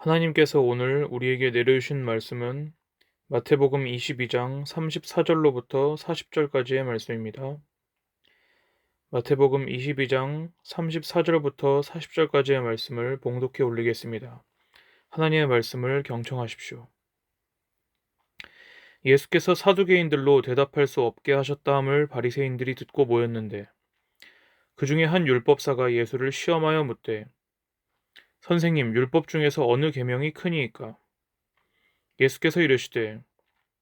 하나님께서 오늘 우리에게 내려주신 말씀은 마태복음 22장 34절로부터 40절까지의 말씀입니다. 마태복음 22장 34절부터 40절까지의 말씀을 봉독해 올리겠습니다. 하나님의 말씀을 경청하십시오. 예수께서 사두개인들로 대답할 수 없게 하셨다함을 바리새인들이 듣고 모였는데 그 중에 한 율법사가 예수를 시험하여 묻되 선생님 율법 중에서 어느 계명이 크니이까? 예수께서 이르시되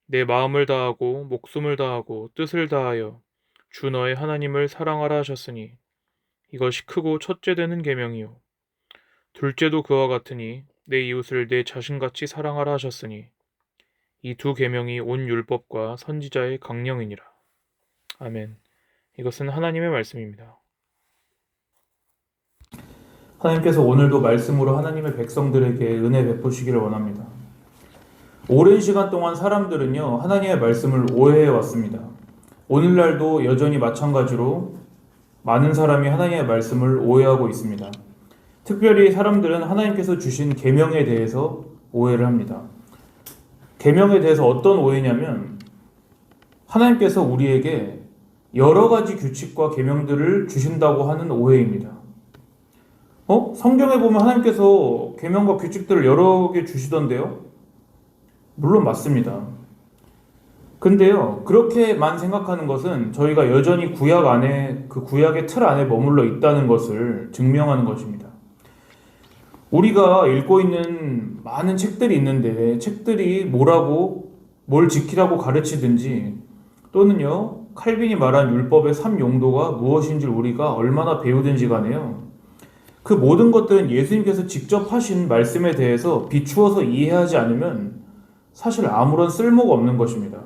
내 마음을 다하고 목숨을 다하고 뜻을 다하여 주 너의 하나님을 사랑하라 하셨으니 이것이 크고 첫째 되는 계명이요. 둘째도 그와 같으니 내 이웃을 내 자신같이 사랑하라 하셨으니 이 두 계명이 온 율법과 선지자의 강령이니라. 아멘. 이것은 하나님의 말씀입니다. 하나님께서 오늘도 말씀으로 하나님의 백성들에게 은혜 베푸시기를 원합니다. 오랜 시간 동안 사람들은요, 하나님의 말씀을 오해해 왔습니다. 오늘날도 여전히 마찬가지로 많은 사람이 하나님의 말씀을 오해하고 있습니다. 특별히 사람들은 하나님께서 주신 계명에 대해서 오해를 합니다. 계명에 대해서 어떤 오해냐면 하나님께서 우리에게 여러 가지 규칙과 계명들을 주신다고 하는 오해입니다. 어? 성경에 보면 하나님께서 계명과 규칙들을 여러 개 주시던데요. 물론 맞습니다. 근데요, 그렇게만 생각하는 것은 저희가 여전히 구약 안에, 그 구약의 틀 안에 머물러 있다는 것을 증명하는 것입니다. 우리가 읽고 있는 많은 책들이 있는데, 책들이 뭐라고, 뭘 지키라고 가르치든지, 또는요, 칼빈이 말한 율법의 3용도가 무엇인지 우리가 얼마나 배우든지 간에요. 그 모든 것들은 예수님께서 직접 하신 말씀에 대해서 비추어서 이해하지 않으면 사실 아무런 쓸모가 없는 것입니다.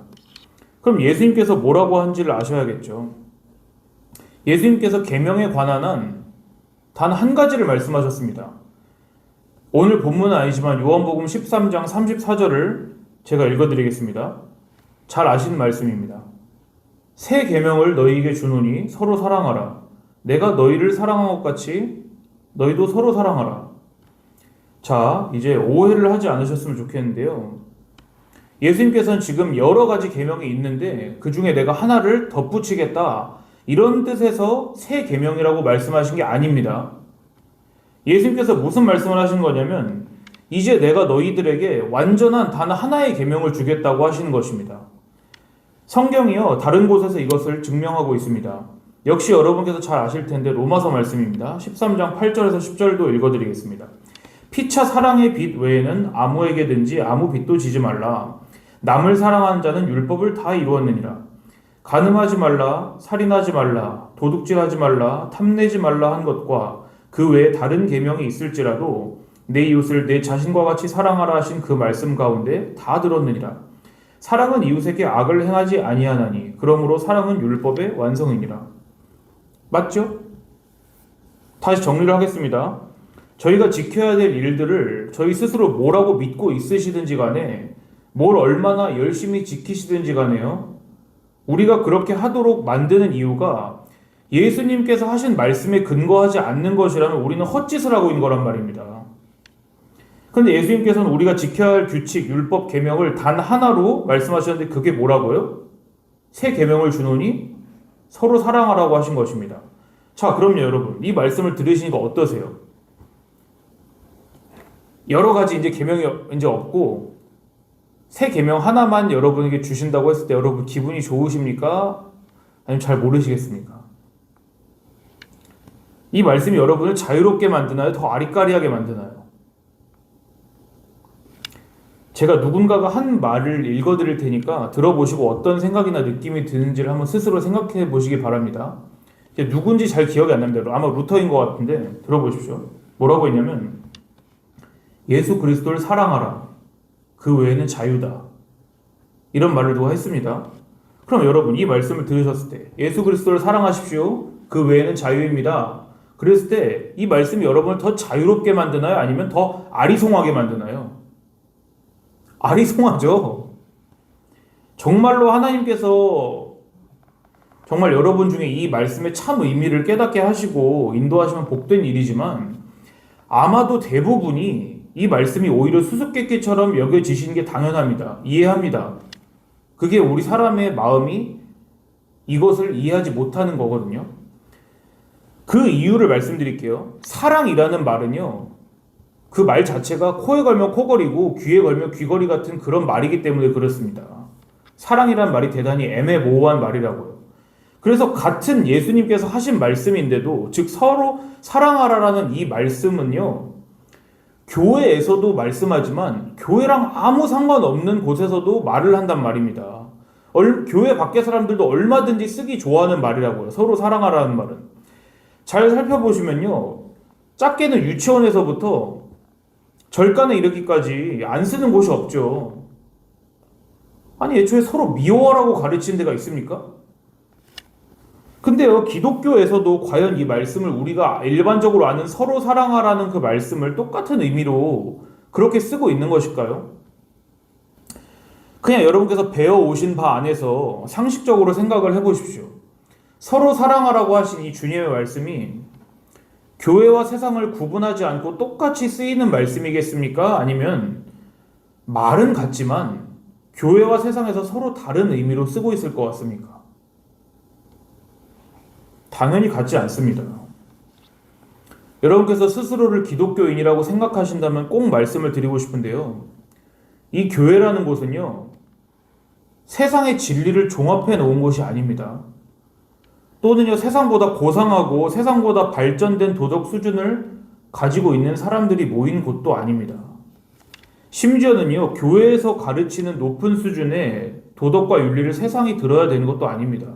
그럼 예수님께서 뭐라고 한지를 아셔야겠죠. 예수님께서 계명에 관한 한 단 한 가지를 말씀하셨습니다. 오늘 본문은 아니지만 요한복음 13장 34절을 제가 읽어드리겠습니다. 잘 아시는 말씀입니다. 새 계명을 너희에게 주노니 서로 사랑하라. 내가 너희를 사랑한 것 같이 너희도 서로 사랑하라. 자, 이제 오해를 하지 않으셨으면 좋겠는데요. 예수님께서는 지금 여러 가지 계명이 있는데 그 중에 내가 하나를 덧붙이겠다. 이런 뜻에서 새 계명이라고 말씀하신 게 아닙니다. 예수님께서 무슨 말씀을 하신 거냐면 이제 내가 너희들에게 완전한 단 하나의 계명을 주겠다고 하시는 것입니다. 성경이요 다른 곳에서 이것을 증명하고 있습니다. 역시 여러분께서 잘 아실 텐데 로마서 말씀입니다. 13장 8절에서 10절도 읽어드리겠습니다. 피차 사랑의 빛 외에는 아무에게든지 아무 빛도 지지 말라. 남을 사랑하는 자는 율법을 다 이루었느니라. 간음하지 말라, 살인하지 말라, 도둑질하지 말라, 탐내지 말라 한 것과 그 외에 다른 계명이 있을지라도 내 이웃을 내 자신과 같이 사랑하라 하신 그 말씀 가운데 다 들었느니라. 사랑은 이웃에게 악을 행하지 아니하나니 그러므로 사랑은 율법의 완성이니라. 맞죠? 다시 정리를 하겠습니다. 저희가 지켜야 될 일들을 저희 스스로 뭐라고 믿고 있으시든지 간에 뭘 얼마나 열심히 지키시든지 간에요. 우리가 그렇게 하도록 만드는 이유가 예수님께서 하신 말씀에 근거하지 않는 것이라면 우리는 헛짓을 하고 있는 거란 말입니다. 그런데 예수님께서는 우리가 지켜야 할 규칙, 율법, 계명을 단 하나로 말씀하셨는데 그게 뭐라고요? 새 계명을 주노니 서로 사랑하라고 하신 것입니다. 자, 그럼요, 여러분. 이 말씀을 들으시니까 어떠세요? 여러 가지 이제 계명이 이제 없고 새 계명 하나만 여러분에게 주신다고 했을 때 여러분 기분이 좋으십니까? 아니면 잘 모르시겠습니까? 이 말씀이 여러분을 자유롭게 만드나요? 더 아리까리하게 만드나요? 제가 누군가가 한 말을 읽어드릴 테니까 들어보시고 어떤 생각이나 느낌이 드는지를 한번 스스로 생각해 보시기 바랍니다. 누군지 잘 기억이 안 납니다. 아마 루터인 것 같은데 들어보십시오. 뭐라고 했냐면 예수 그리스도를 사랑하라. 그 외에는 자유다. 이런 말을 누가 했습니다. 그럼 여러분 이 말씀을 들으셨을 때 예수 그리스도를 사랑하십시오. 그 외에는 자유입니다. 그랬을 때 이 말씀이 여러분을 더 자유롭게 만드나요? 아니면 더 아리송하게 만드나요? 아리송하죠. 정말로 하나님께서 정말 여러분 중에 이 말씀의 참 의미를 깨닫게 하시고 인도하시면 복된 일이지만 아마도 대부분이 이 말씀이 오히려 수수께끼처럼 여겨지시는 게 당연합니다. 이해합니다. 그게 우리 사람의 마음이 이것을 이해하지 못하는 거거든요. 그 이유를 말씀드릴게요. 사랑이라는 말은요. 그 말 자체가 코에 걸면 코걸이고 귀에 걸면 귀걸이 같은 그런 말이기 때문에 그렇습니다. 사랑이란 말이 대단히 애매모호한 말이라고요. 그래서 같은 예수님께서 하신 말씀인데도 즉 서로 사랑하라라는 이 말씀은요. 교회에서도 말씀하지만 교회랑 아무 상관없는 곳에서도 말을 한단 말입니다. 얼- 교회 밖의 사람들도 얼마든지 쓰기 좋아하는 말이라고요. 서로 사랑하라는 말은. 잘 살펴보시면요. 작게는 유치원에서부터 절간에 이르기까지 안 쓰는 곳이 없죠. 아니, 애초에 서로 미워하라고 가르치는 데가 있습니까? 근데요, 기독교에서도 과연 이 말씀을 우리가 일반적으로 아는 서로 사랑하라는 그 말씀을 똑같은 의미로 그렇게 쓰고 있는 것일까요? 그냥 여러분께서 배워 오신 바 안에서 상식적으로 생각을 해보십시오. 서로 사랑하라고 하신 이 주님의 말씀이 교회와 세상을 구분하지 않고 똑같이 쓰이는 말씀이겠습니까? 아니면 말은 같지만 교회와 세상에서 서로 다른 의미로 쓰고 있을 것 같습니까? 당연히 같지 않습니다. 여러분께서 스스로를 기독교인이라고 생각하신다면 꼭 말씀을 드리고 싶은데요. 이 교회라는 곳은요, 세상의 진리를 종합해 놓은 곳이 아닙니다. 또는요, 세상보다 고상하고 세상보다 발전된 도덕 수준을 가지고 있는 사람들이 모인 곳도 아닙니다. 심지어는요, 교회에서 가르치는 높은 수준의 도덕과 윤리를 세상이 들어야 되는 것도 아닙니다.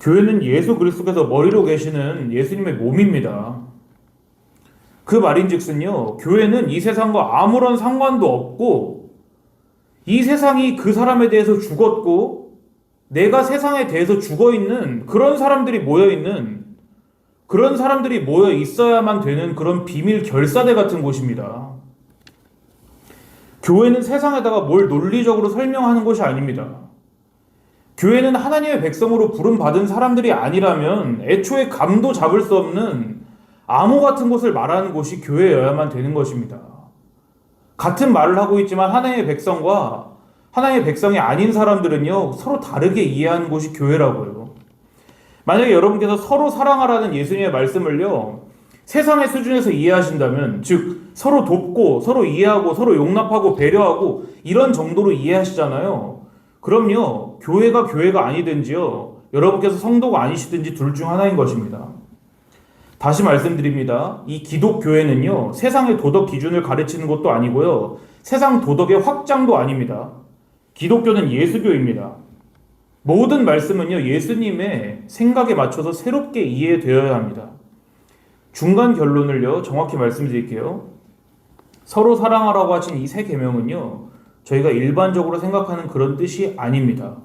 교회는 예수 그리스도께서 머리로 계시는 예수님의 몸입니다. 그 말인즉슨요, 교회는 이 세상과 아무런 상관도 없고, 이 세상이 그 사람에 대해서 죽었고, 내가 세상에 대해서 죽어 있는 그런 사람들이 모여 있는 그런 사람들이 모여 있어야만 되는 그런 비밀 결사대 같은 곳입니다. 교회는 세상에다가 뭘 논리적으로 설명하는 곳이 아닙니다. 교회는 하나님의 백성으로 부름받은 사람들이 아니라면 애초에 감도 잡을 수 없는 암호 같은 곳을 말하는 곳이 교회여야만 되는 것입니다. 같은 말을 하고 있지만 하나님의 백성과 하나님의 백성이 아닌 사람들은요, 서로 다르게 이해하는 곳이 교회라고요. 만약에 여러분께서 서로 사랑하라는 예수님의 말씀을요, 세상의 수준에서 이해하신다면, 즉, 서로 돕고, 서로 이해하고, 서로 용납하고, 배려하고, 이런 정도로 이해하시잖아요. 그럼요, 교회가 교회가 아니든지요, 여러분께서 성도가 아니시든지 둘 중 하나인 것입니다. 다시 말씀드립니다. 이 기독교회는요, 세상의 도덕 기준을 가르치는 것도 아니고요, 세상 도덕의 확장도 아닙니다. 기독교는 예수교입니다. 모든 말씀은요, 예수님의 생각에 맞춰서 새롭게 이해되어야 합니다. 중간 결론을요, 정확히 말씀드릴게요. 서로 사랑하라고 하신 이세 계명은요, 저희가 일반적으로 생각하는 그런 뜻이 아닙니다.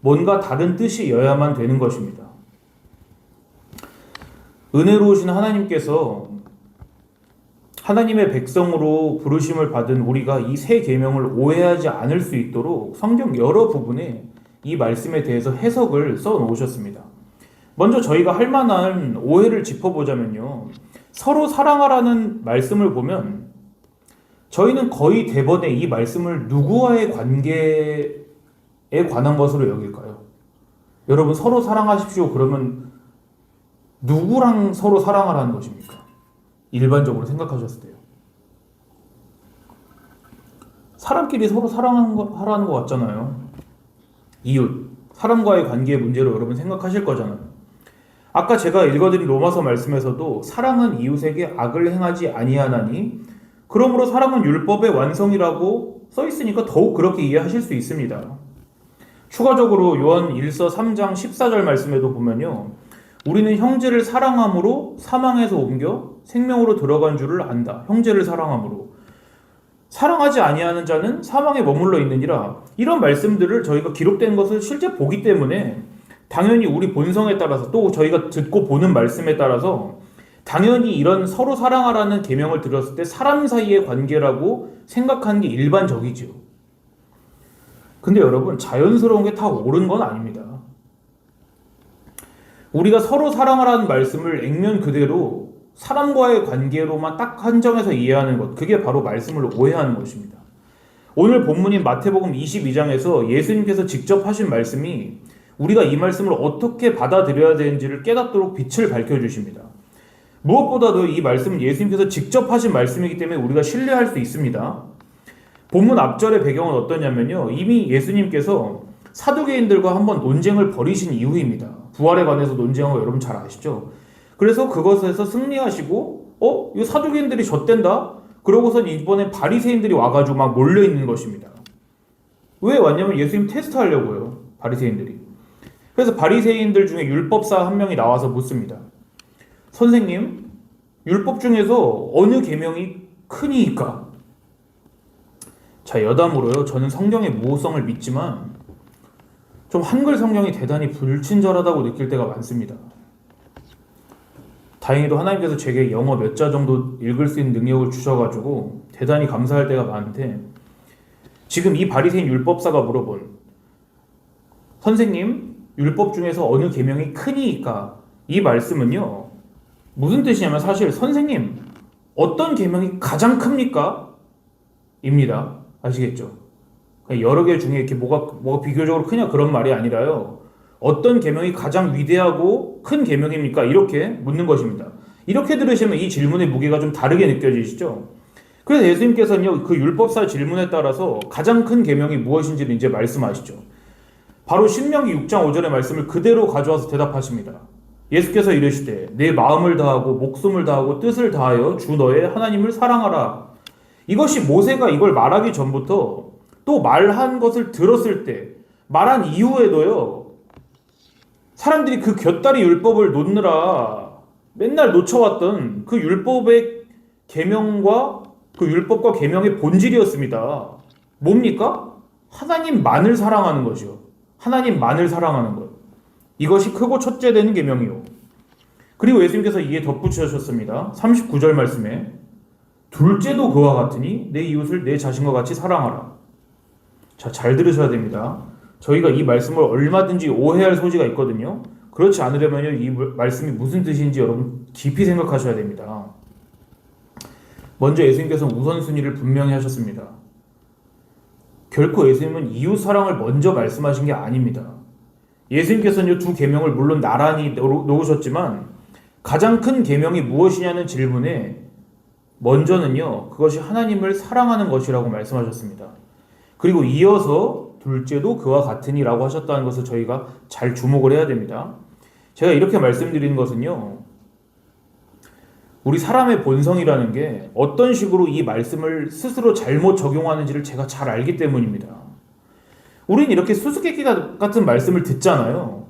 뭔가 다른 뜻이여야만 되는 것입니다. 은혜로우신 하나님께서 하나님의 백성으로 부르심을 받은 우리가 이 세 계명을 오해하지 않을 수 있도록 성경 여러 부분에 이 말씀에 대해서 해석을 써 놓으셨습니다. 먼저 저희가 할 만한 오해를 짚어보자면요. 서로 사랑하라는 말씀을 보면 저희는 거의 대번에 이 말씀을 누구와의 관계에 관한 것으로 여길까요? 여러분 서로 사랑하십시오. 그러면 누구랑 서로 사랑하라는 것입니까? 일반적으로 생각하셨을 때요. 사람끼리 서로 사랑하는 거, 하라는 것 같잖아요. 이웃, 사람과의 관계의 문제로 여러분 생각하실 거잖아요. 아까 제가 읽어드린 로마서 말씀에서도 사랑은 이웃에게 악을 행하지 아니하나니 그러므로 사랑은 율법의 완성이라고 써 있으니까 더욱 그렇게 이해하실 수 있습니다. 추가적으로 요한 1서 3장 14절 말씀에도 보면요. 우리는 형제를 사랑함으로 사망에서 옮겨 생명으로 들어간 줄을 안다. 형제를 사랑함으로. 사랑하지 아니하는 자는 사망에 머물러 있느니라. 이런 말씀들을 저희가 기록된 것을 실제 보기 때문에 당연히 우리 본성에 따라서 또 저희가 듣고 보는 말씀에 따라서 당연히 이런 서로 사랑하라는 계명을 들었을 때 사람 사이의 관계라고 생각하는 게 일반적이죠. 근데 여러분 자연스러운 게 다 옳은 건 아닙니다. 우리가 서로 사랑하라는 말씀을 액면 그대로 사람과의 관계로만 딱 한정해서 이해하는 것, 그게 바로 말씀을 오해하는 것입니다. 오늘 본문인 마태복음 22장에서 예수님께서 직접 하신 말씀이 우리가 이 말씀을 어떻게 받아들여야 되는지를 깨닫도록 빛을 밝혀주십니다. 무엇보다도 이 말씀은 예수님께서 직접 하신 말씀이기 때문에 우리가 신뢰할 수 있습니다. 본문 앞절의 배경은 어떠냐면요. 이미 예수님께서 사두개인들과 한번 논쟁을 벌이신 이후입니다. 부활에 관해서 논쟁한 거 여러분 잘 아시죠? 그래서 그것에서 승리하시고 어? 이 사두개인들이 젖댄다? 그러고선 이번에 바리새인들이 와가지고 막 몰려 있는 것입니다. 왜 왔냐면 예수님 테스트하려고요. 바리새인들이. 그래서 바리새인들 중에 율법사 한 명이 나와서 묻습니다. 선생님, 율법 중에서 어느 계명이 크니까? 자, 여담으로요. 저는 성경의 무호성을 믿지만 좀 한글 성경이 대단히 불친절하다고 느낄 때가 많습니다. 다행히도 하나님께서 제게 영어 몇 자 정도 읽을 수 있는 능력을 주셔가지고 대단히 감사할 때가 많은데 지금 이 바리새인 율법사가 물어본 선생님 율법 중에서 어느 계명이 크니까 이 말씀은요 무슨 뜻이냐면 사실 선생님 어떤 계명이 가장 큽니까? 입니다 아시겠죠? 그러니까 여러 개 중에 이렇게 뭐가 뭐가 비교적으로 크냐 그런 말이 아니라요 어떤 계명이 가장 위대하고 큰 계명입니까? 이렇게 묻는 것입니다. 이렇게 들으시면 이 질문의 무게가 좀 다르게 느껴지시죠? 그래서 예수님께서는요, 그 율법사 질문에 따라서 가장 큰 계명이 무엇인지를 이제 말씀하시죠. 바로 신명기 6장 5절의 말씀을 그대로 가져와서 대답하십니다. 예수께서 이르시되 내 마음을 다하고 목숨을 다하고 뜻을 다하여 주 너의 하나님을 사랑하라. 이것이 모세가 이걸 말하기 전부터 또 말한 것을 들었을 때 말한 이후에도요. 사람들이 그 곁다리 율법을 놓느라 맨날 놓쳐왔던 그 율법의 계명과 그 율법과 계명의 본질이었습니다. 뭡니까? 하나님만을 사랑하는 것이요. 하나님만을 사랑하는 것. 이것이 크고 첫째 되는 계명이요. 그리고 예수님께서 이에 덧붙이셨습니다. 39절 말씀에 둘째도 그와 같으니 내 이웃을 내 자신과 같이 사랑하라. 자, 잘 들으셔야 됩니다. 저희가 이 말씀을 얼마든지 오해할 소지가 있거든요. 그렇지 않으려면요, 이 말씀이 무슨 뜻인지 여러분 깊이 생각하셔야 됩니다. 먼저 예수님께서는 우선순위를 분명히 하셨습니다. 결코 예수님은 이웃 사랑을 먼저 말씀하신 게 아닙니다. 예수님께서는 두 계명을 물론 나란히 놓으셨지만 가장 큰 계명이 무엇이냐는 질문에 먼저는요, 그것이 하나님을 사랑하는 것이라고 말씀하셨습니다. 그리고 이어서 둘째도 그와 같으니라고 하셨다는 것을 저희가 잘 주목을 해야 됩니다. 제가 이렇게 말씀드리는 것은요. 우리 사람의 본성이라는 게 어떤 식으로 이 말씀을 스스로 잘못 적용하는지를 제가 잘 알기 때문입니다. 우린 이렇게 수수께끼 같은 말씀을 듣잖아요.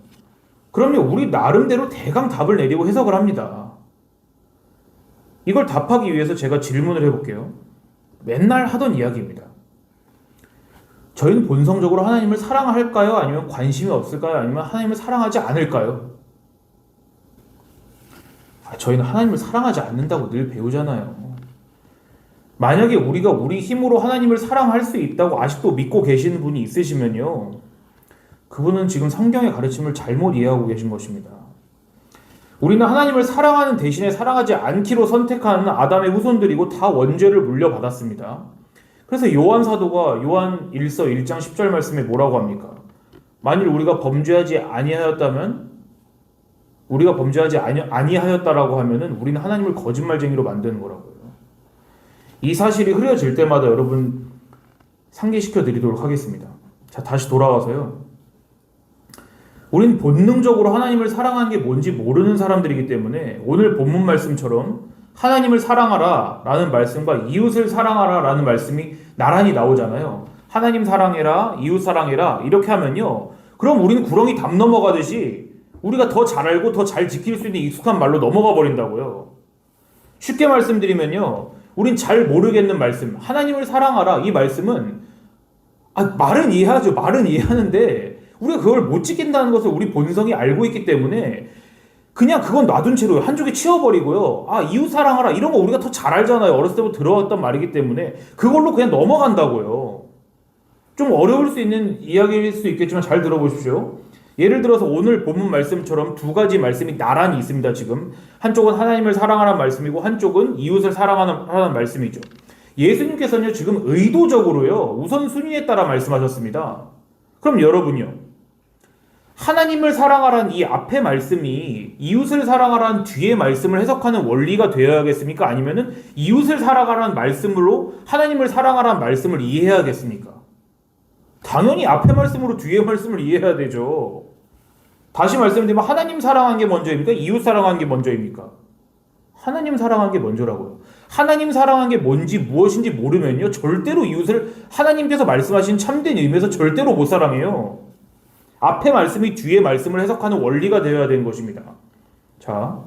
그럼요, 우리 나름대로 대강 답을 내리고 해석을 합니다. 이걸 답하기 위해서 제가 질문을 해볼게요. 맨날 하던 이야기입니다. 저희는 본성적으로 하나님을 사랑할까요? 아니면 관심이 없을까요? 아니면 하나님을 사랑하지 않을까요? 아, 저희는 하나님을 사랑하지 않는다고 늘 배우잖아요. 만약에 우리가 우리 힘으로 하나님을 사랑할 수 있다고 아직도 믿고 계시는 분이 있으시면요. 그분은 지금 성경의 가르침을 잘못 이해하고 계신 것입니다. 우리는 하나님을 사랑하는 대신에 사랑하지 않기로 선택하는 아담의 후손들이고 다 원죄를 물려받았습니다. 그래서 요한 사도가 요한 1서 1장 10절 말씀에 뭐라고 합니까? 만일 우리가 범죄하지 아니하였다면 우리가 범죄하지 아니, 아니하였다라고 하면은 우리는 하나님을 거짓말쟁이로 만드는 거라고요. 이 사실이 흐려질 때마다 여러분 상기시켜 드리도록 하겠습니다. 자, 다시 돌아와서요. 우린 본능적으로 하나님을 사랑하는 게 뭔지 모르는 사람들이기 때문에 오늘 본문 말씀처럼 하나님을 사랑하라 라는 말씀과 이웃을 사랑하라 라는 말씀이 나란히 나오잖아요. 하나님 사랑해라, 이웃 사랑해라 이렇게 하면요. 그럼 우리는 구렁이 담 넘어가듯이 우리가 더 잘 알고 더 잘 지킬 수 있는 익숙한 말로 넘어가 버린다고요. 쉽게 말씀드리면요. 우린 잘 모르겠는 말씀, 하나님을 사랑하라 이 말씀은 아, 말은 이해하죠. 말은 이해하는데 우리가 그걸 못 지킨다는 것을 우리 본성이 알고 있기 때문에 그냥 그건 놔둔 채로 한쪽에 치워버리고요. 아, 이웃 사랑하라. 이런 거 우리가 더 잘 알잖아요. 어렸을 때부터 들어왔던 말이기 때문에 그걸로 그냥 넘어간다고요. 좀 어려울 수 있는 이야기일 수 있겠지만 잘 들어보십시오. 예를 들어서 오늘 본문 말씀처럼 두 가지 말씀이 나란히 있습니다. 지금 한쪽은 하나님을 사랑하라는 말씀이고 한쪽은 이웃을 사랑하는 하라는 말씀이죠. 예수님께서는요 지금 의도적으로요 우선 순위에 따라 말씀하셨습니다. 그럼 여러분요 하나님을 사랑하라는 이 앞에 말씀이 이웃을 사랑하라는 뒤에 말씀을 해석하는 원리가 되어야겠습니까? 아니면은 이웃을 사랑하라는 말씀으로 하나님을 사랑하라는 말씀을 이해해야겠습니까? 당연히 앞에 말씀으로 뒤에 말씀을 이해해야 되죠. 다시 말씀드리면 하나님 사랑한 게 먼저입니까? 이웃 사랑한 게 먼저입니까? 하나님 사랑한 게 먼저라고요. 하나님 사랑한 게 뭔지 무엇인지 모르면요. 절대로 이웃을 하나님께서 말씀하신 참된 의미에서 절대로 못 사랑해요. 앞에 말씀이 뒤에 말씀을 해석하는 원리가 되어야 되는 것입니다. 자,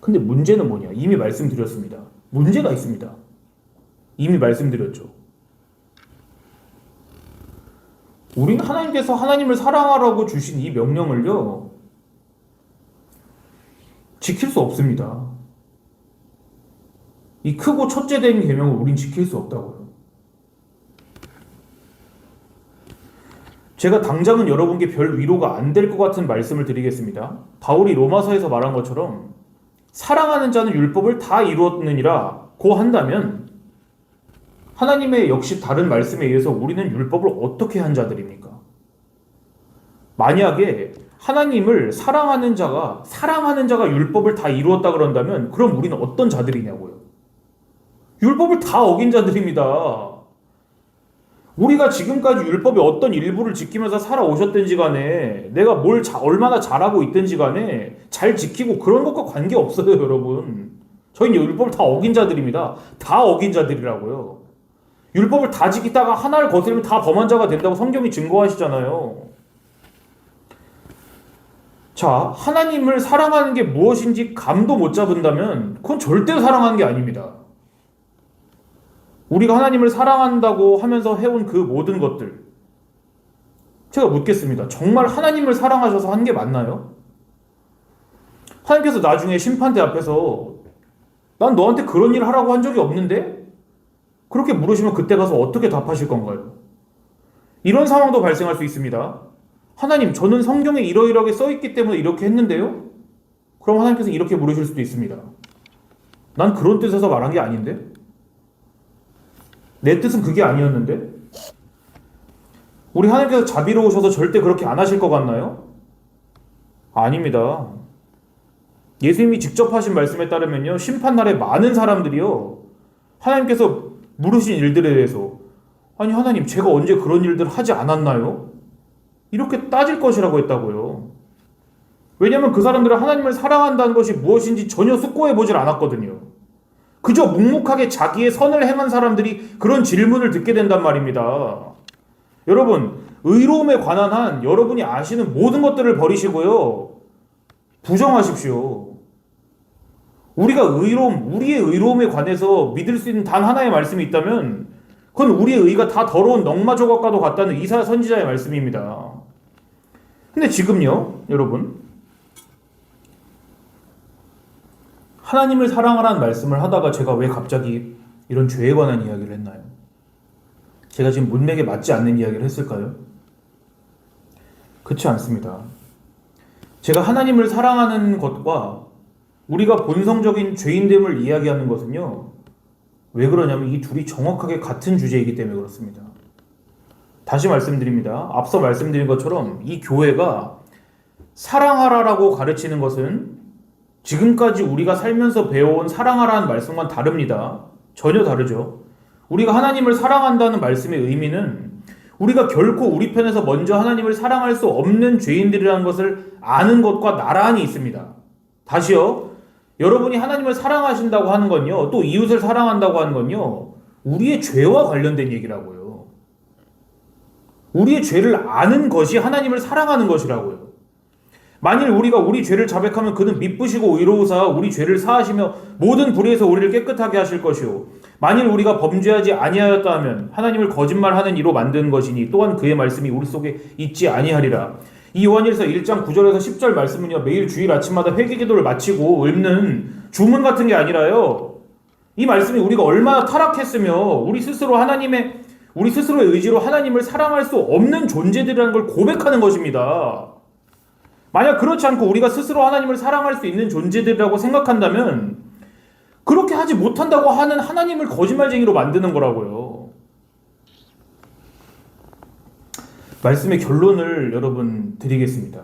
근데 문제는 뭐냐? 이미 말씀드렸습니다. 문제가 있습니다. 이미 말씀드렸죠. 우리는 하나님께서 하나님을 사랑하라고 주신 이 명령을요, 지킬 수 없습니다. 이 크고 첫째 된 계명을 우린 지킬 수 없다고요. 제가 당장은 여러분께 별 위로가 안 될 것 같은 말씀을 드리겠습니다. 바울이 로마서에서 말한 것처럼 사랑하는 자는 율법을 다 이루었느니라 고 한다면 하나님의 역시 다른 말씀에 의해서 우리는 율법을 어떻게 한 자들입니까? 만약에 하나님을 사랑하는 자가 사랑하는 자가 율법을 다 이루었다 그런다면 그럼 우리는 어떤 자들이냐고요. 율법을 다 어긴 자들입니다. 우리가 지금까지 율법의 어떤 일부를 지키면서 살아오셨든지 간에 내가 뭘 자, 얼마나 잘하고 있든지 간에 잘 지키고 그런 것과 관계없어요, 여러분. 저희는 율법을 다 어긴 자들입니다. 다 어긴 자들이라고요. 율법을 다 지키다가 하나를 거스르면 다 범한 자가 된다고 성경이 증거하시잖아요. 자, 하나님을 사랑하는 게 무엇인지 감도 못 잡은다면 그건 절대로 사랑하는 게 아닙니다. 우리가 하나님을 사랑한다고 하면서 해온 그 모든 것들. 제가 묻겠습니다. 정말 하나님을 사랑하셔서 한 게 맞나요? 하나님께서 나중에 심판대 앞에서 난 너한테 그런 일 하라고 한 적이 없는데? 그렇게 물으시면 그때 가서 어떻게 답하실 건가요? 이런 상황도 발생할 수 있습니다. 하나님, 저는 성경에 이러이러하게 써있기 때문에 이렇게 했는데요? 그럼 하나님께서 이렇게 물으실 수도 있습니다. 난 그런 뜻에서 말한 게 아닌데? 내 뜻은 그게 아니었는데? 우리 하나님께서 자비로우셔서 절대 그렇게 안 하실 것 같나요? 아닙니다. 예수님이 직접 하신 말씀에 따르면요, 심판날에 많은 사람들이요, 하나님께서 물으신 일들에 대해서, 아니, 하나님, 제가 언제 그런 일들을 하지 않았나요? 이렇게 따질 것이라고 했다고요. 왜냐하면 그 사람들은 하나님을 사랑한다는 것이 무엇인지 전혀 숙고해 보질 않았거든요. 그저 묵묵하게 자기의 선을 행한 사람들이 그런 질문을 듣게 된단 말입니다. 여러분, 의로움에 관한 한 여러분이 아시는 모든 것들을 버리시고요. 부정하십시오. 우리가 의로움, 우리의 의로움에 관해서 믿을 수 있는 단 하나의 말씀이 있다면 그건 우리의 의가 다 더러운 넉마 조각과도 같다는 이사 선지자의 말씀입니다. 근데 지금요, 여러분. 하나님을 사랑하라는 말씀을 하다가 제가 왜 갑자기 이런 죄에 관한 이야기를 했나요? 제가 지금 문맥에 맞지 않는 이야기를 했을까요? 그렇지 않습니다. 제가 하나님을 사랑하는 것과 우리가 본성적인 죄인됨을 이야기하는 것은요. 왜 그러냐면 이 둘이 정확하게 같은 주제이기 때문에 그렇습니다. 다시 말씀드립니다. 앞서 말씀드린 것처럼 이 교회가 사랑하라라고 가르치는 것은 지금까지 우리가 살면서 배워온 사랑하라는 말씀과는 다릅니다. 전혀 다르죠. 우리가 하나님을 사랑한다는 말씀의 의미는 우리가 결코 우리 편에서 먼저 하나님을 사랑할 수 없는 죄인들이라는 것을 아는 것과 나란히 있습니다. 다시요. 여러분이 하나님을 사랑하신다고 하는 건요. 또 이웃을 사랑한다고 하는 건요. 우리의 죄와 관련된 얘기라고요. 우리의 죄를 아는 것이 하나님을 사랑하는 것이라고요. 만일 우리가 우리 죄를 자백하면 그는 미쁘시고 의로우사 우리 죄를 사하시며 모든 불의에서 우리를 깨끗하게 하실 것이요 만일 우리가 범죄하지 아니하였다 하면 하나님을 거짓말하는 이로 만든 것이니 또한 그의 말씀이 우리 속에 있지 아니하리라. 이 요한일서 1장 9절에서 10절 말씀은요 매일 주일 아침마다 회개 기도를 마치고 읽는 주문 같은 게 아니라요. 이 말씀이 우리가 얼마나 타락했으며 우리 스스로 하나님의 우리 스스로의 의지로 하나님을 사랑할 수 없는 존재들이라는 걸 고백하는 것입니다. 만약 그렇지 않고 우리가 스스로 하나님을 사랑할 수 있는 존재들이라고 생각한다면 그렇게 하지 못한다고 하는 하나님을 거짓말쟁이로 만드는 거라고요. 말씀의 결론을 여러분 드리겠습니다.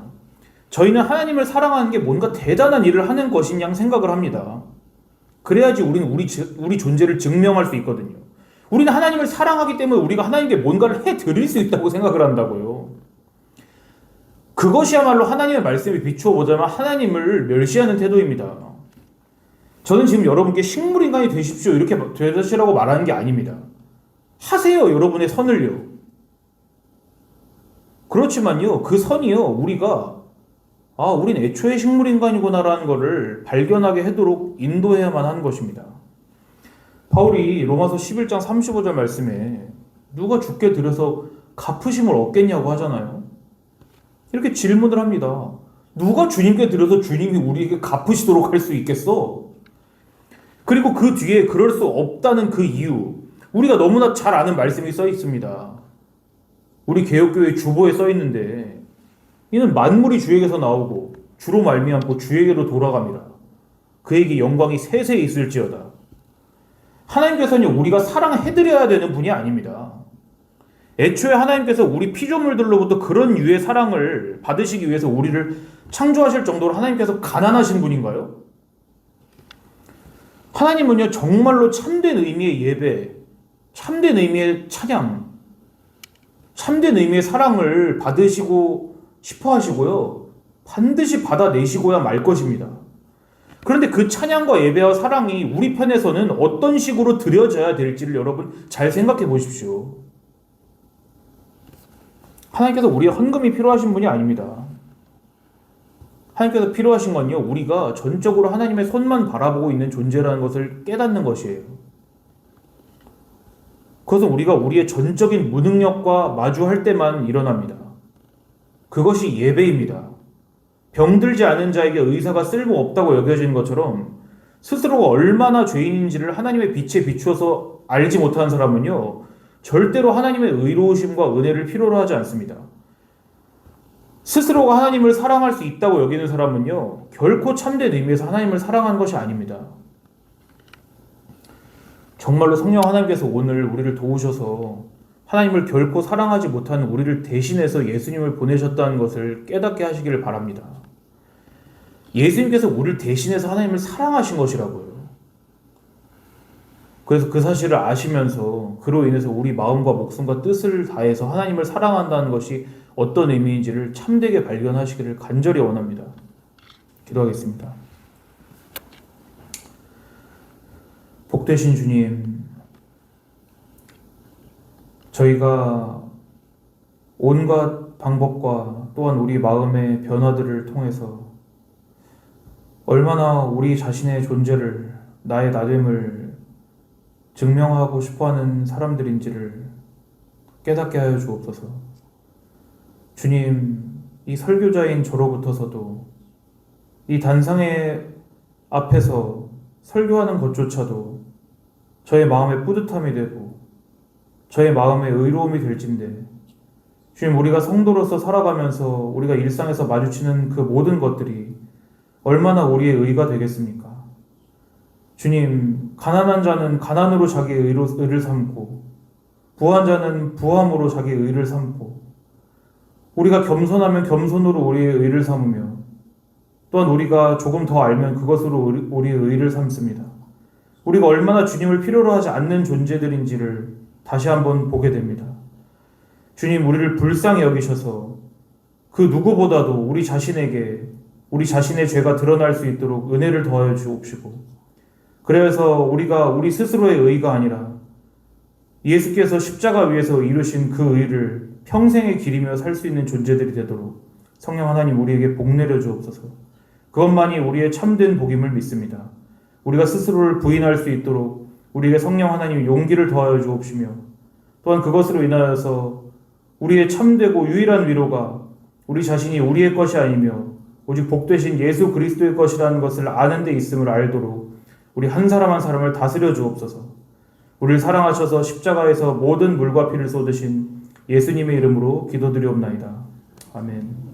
저희는 하나님을 사랑하는 게 뭔가 대단한 일을 하는 것인 양 생각을 합니다. 그래야지 우리는 우리, 지- 우리 존재를 증명할 수 있거든요. 우리는 하나님을 사랑하기 때문에 우리가 하나님께 뭔가를 해 드릴 수 있다고 생각을 한다고요. 그것이야말로 하나님의 말씀에 비추어 보자면 하나님을 멸시하는 태도입니다. 저는 지금 여러분께 식물인간이 되십시오 이렇게 되시라고 말하는 게 아닙니다. 하세요 여러분의 선을요. 그렇지만요 그 선이요 우리가 아 우린 애초에 식물인간이구나라는 것을 발견하게 하도록 인도해야만 하는 것입니다. 바울이 로마서 11장 35절 말씀에 누가 죽게 들여서 갚으심을 얻겠냐고 하잖아요. 이렇게 질문을 합니다. 누가 주님께 들여서 주님이 우리에게 갚으시도록 할 수 있겠어? 그리고 그 뒤에 그럴 수 없다는 그 이유, 우리가 너무나 잘 아는 말씀이 써 있습니다. 우리 개혁교회 주보에 써 있는데, 이는 만물이 주에게서 나오고 주로 말미암고 주에게로 돌아갑니다. 그에게 영광이 세세 있을지어다. 하나님께서는 우리가 사랑해드려야 되는 분이 아닙니다. 애초에 하나님께서 우리 피조물들로부터 그런 유의 사랑을 받으시기 위해서 우리를 창조하실 정도로 하나님께서 가난하신 분인가요? 하나님은요, 정말로 참된 의미의 예배, 참된 의미의 찬양, 참된 의미의 사랑을 받으시고 싶어 하시고요, 반드시 받아내시고야 말 것입니다. 그런데 그 찬양과 예배와 사랑이 우리 편에서는 어떤 식으로 드려져야 될지를 여러분 잘 생각해 보십시오. 하나님께서 우리의 헌금이 필요하신 분이 아닙니다. 하나님께서 필요하신 건요, 우리가 전적으로 하나님의 손만 바라보고 있는 존재라는 것을 깨닫는 것이에요. 그것은 우리가 우리의 전적인 무능력과 마주할 때만 일어납니다. 그것이 예배입니다. 병들지 않은 자에게 의사가 쓸모 없다고 여겨지는 것처럼 스스로가 얼마나 죄인인지를 하나님의 빛에 비추어서 알지 못하는 사람은요, 절대로 하나님의 의로우심과 은혜를 필요로 하지 않습니다. 스스로가 하나님을 사랑할 수 있다고 여기는 사람은요, 결코 참된 의미에서 하나님을 사랑하는 것이 아닙니다. 정말로 성령 하나님께서 오늘 우리를 도우셔서 하나님을 결코 사랑하지 못하는 우리를 대신해서 예수님을 보내셨다는 것을 깨닫게 하시기를 바랍니다. 예수님께서 우리를 대신해서 하나님을 사랑하신 것이라고요. 그래서 그 사실을 아시면서 그로 인해서 우리 마음과 목숨과 뜻을 다해서 하나님을 사랑한다는 것이 어떤 의미인지를 참되게 발견하시기를 간절히 원합니다. 기도하겠습니다. 복되신 주님, 저희가 온갖 방법과 또한 우리 마음의 변화들을 통해서 얼마나 우리 자신의 존재를, 나의 나됨을 증명하고 싶어 하는 사람들인지를 깨닫게 하여 주옵소서. 주님, 이 설교자인 저로부터서도 이 단상의 앞에서 설교하는 것조차도 저의 마음의 뿌듯함이 되고 저의 마음의 의로움이 될진데 주님 우리가 성도로서 살아가면서 우리가 일상에서 마주치는 그 모든 것들이 얼마나 우리의 의가 되겠습니까? 주님 가난한 자는 가난으로 자기의 의로, 의를 삼고 부한 자는 부함으로 자기의 의를 삼고 우리가 겸손하면 겸손으로 우리의 의를 삼으며 또한 우리가 조금 더 알면 그것으로 우리, 우리의 의를 삼습니다. 우리가 얼마나 주님을 필요로 하지 않는 존재들인지를 다시 한번 보게 됩니다. 주님, 우리를 불쌍히 여기셔서 그 누구보다도 우리 자신에게 우리 자신의 죄가 드러날 수 있도록 은혜를 더하여 주옵시고, 그래서 우리가 우리 스스로의 의가 아니라 예수께서 십자가 위에서 이루신 그 의를 평생에 기리며 살 수 있는 존재들이 되도록 성령 하나님 우리에게 복 내려 주옵소서. 그것만이 우리의 참된 복임을 믿습니다. 우리가 스스로를 부인할 수 있도록 우리에게 성령 하나님 용기를 더하여 주옵시며 또한 그것으로 인하여서 우리의 참되고 유일한 위로가 우리 자신이 우리의 것이 아니며 오직 복되신 예수 그리스도의 것이라는 것을 아는 데 있음을 알도록 우리 한 사람 한 사람을 다스려 주옵소서. 우리를 사랑하셔서 십자가에서 모든 물과 피를 쏟으신 예수님의 이름으로 기도드리옵나이다. 아멘.